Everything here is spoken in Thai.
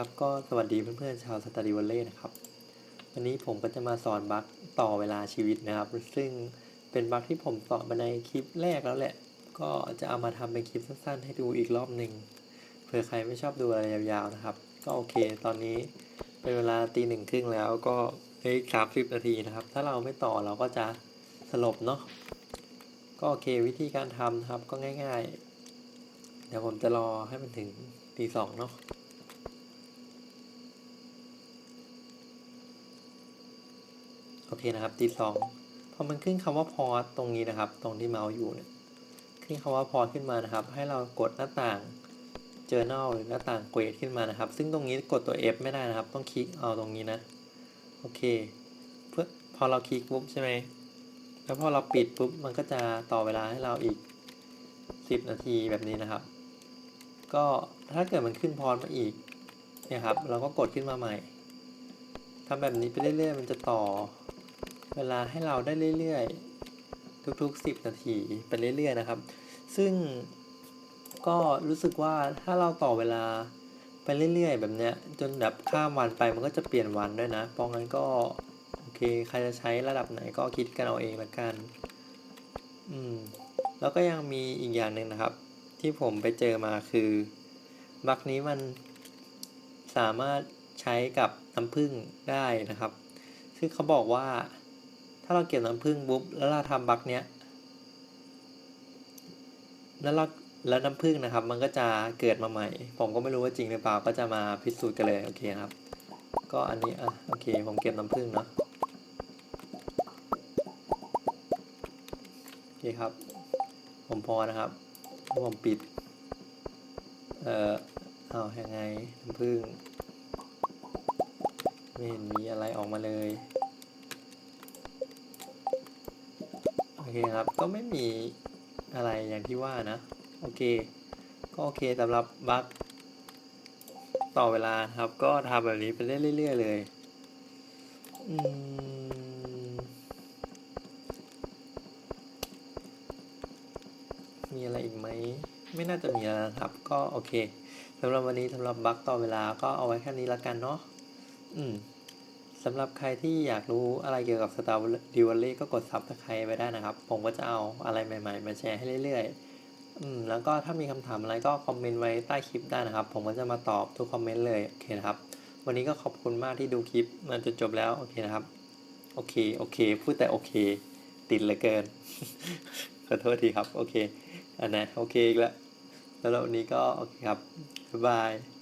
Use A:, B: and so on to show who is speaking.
A: ครับก็สวัสดีเพื่อนๆชาวสตาริวอลเล่นะครับ วันนี้ผมก็จะมาสอนบั๊กต่อเวลาชีวิตนะครับ ซึ่งเป็นบั๊กที่ผมสอนมาในคลิปแรกแล้วแหละ ก็จะเอามาทำเป็นคลิปสั้นๆ ให้ดูอีกรอบหนึ่งเผื่อใครไม่ชอบดูอะไรยาวๆนะครับ ก็โอเค ตอนนี้เป็นเวลาตีหนึ่งครึ่งแล้วก็เฮ้ยสามสิบนาทีนะครับ ถ้าเราไม่ต่อเราก็จะสลบเนาะก็โอเควิธีการทำครับก็ง่าย ๆ เดี๋ยวผมจะรอให้มันถึงตีสองเนาะ โอเคนะครับตีสองพอมันขึ้นคำว่าพอตรงนี้นะครับ ตรงที่เมาส์อยู่เนี่ยขึ้นคำว่าพอขึ้นมานะครับ ให้เรากดหน้าต่าง journal หรือหน้าต่างเกรดขึ้นมานะครับ ซึ่งตรงนี้กดตัว F ไม่ได้นะครับ ต้องคลิกเอาตรงนี้นะโอเคเพื่อพอเราคลิกปุ๊บใช่ไหมแล้วพอเราปิดปุ๊บมันก็จะต่อเวลาให้เราอีก 10 นาทีแบบนี้นะครับ ก็ถ้าเกิดมันขึ้นพอมาอีกเนี่ยครับ เราก็กดขึ้นมาใหม่ทำแบบนี้ไปเรื่อยๆมันจะต่อ เวลาให้เราได้เรื่อยๆ ทุกๆ 10 นาทีไปเรื่อยๆนะครับ ซึ่งก็รู้สึกว่าถ้าเราต่อเวลาไปเรื่อยๆ แบบเนี้ยจนแบบข้ามวันไปมันก็จะเปลี่ยนวันด้วยนะ เพราะงั้นก็โอเคใครจะใช้ระดับไหนก็คิดกันเอาเองละกัน อืมแล้วก็ยังมีอีกอย่างหนึ่งนะครับ ที่ผมไปเจอมาคือ บักนี้มันสามารถใช้กับน้ำผึ้งได้นะครับ ซึ่งเขาบอกว่า ถ้าเราเก็บน้ำผึ้งปุ๊บแล้วเราทำบักเนี้ยแล้วเราแล้วน้ำผึ้งนะครับ มันก็จะเกิดมาใหม่ ผมก็ไม่รู้ว่าจริงหรือเปล่าก็จะมาพิสูจน์กันเลยโอเคครับ ก็อันนี้อะโอเค ผมเก็บน้ำผึ้งเนาะโอเคครับ ผมพอนะครับแล้วผมปิด เอ่อเอายังไงน้ำผึ้งไม่เห็นมีอะไรออกมาเลย เคครับ ก็ไม่มีอะไรอย่างที่ว่านะ โอเค ก็โอเคสำหรับบัคต่อเวลาครับ ก็ทำแบบนี้ไปเรื่อยๆเลยอืมมีอะไรอีกไหม ไม่น่าจะมีแล้วครับ ก็โอเคสำหรับวันนี้สำหรับบัคต่อเวลาก็เอาไว้แค่นี้ละกันเนาะอืม สำหรับใครที่อยากรู้อะไรเกี่ยวกับ Star d u a l l y ก็กด Subscribe ไว้ได้นะครับ ผมก็จะเอาอะไรใหม่ ๆ มาแชร์ให้เรื่อยๆ อืม แล้วก็ถ้ามีคำถามอะไรก็คอมเมนต์ไว้ใต้คลิปได้นะครับ ผมก็จะมาตอบทุกคอมเมนต์เลย โอเคนะครับ วันนี้ก็ขอบคุณมากที่ดูคลิปมันจนจบแล้ว โอเคนะครับ โอเค โอเค พูดแต่โอเค ติดเหลือเกิน ขอโทษทีครับ โอเค อันนะโอเคอีกแล้ว แล้ววันนี้ก็โอเคครับ บ๊ายบาย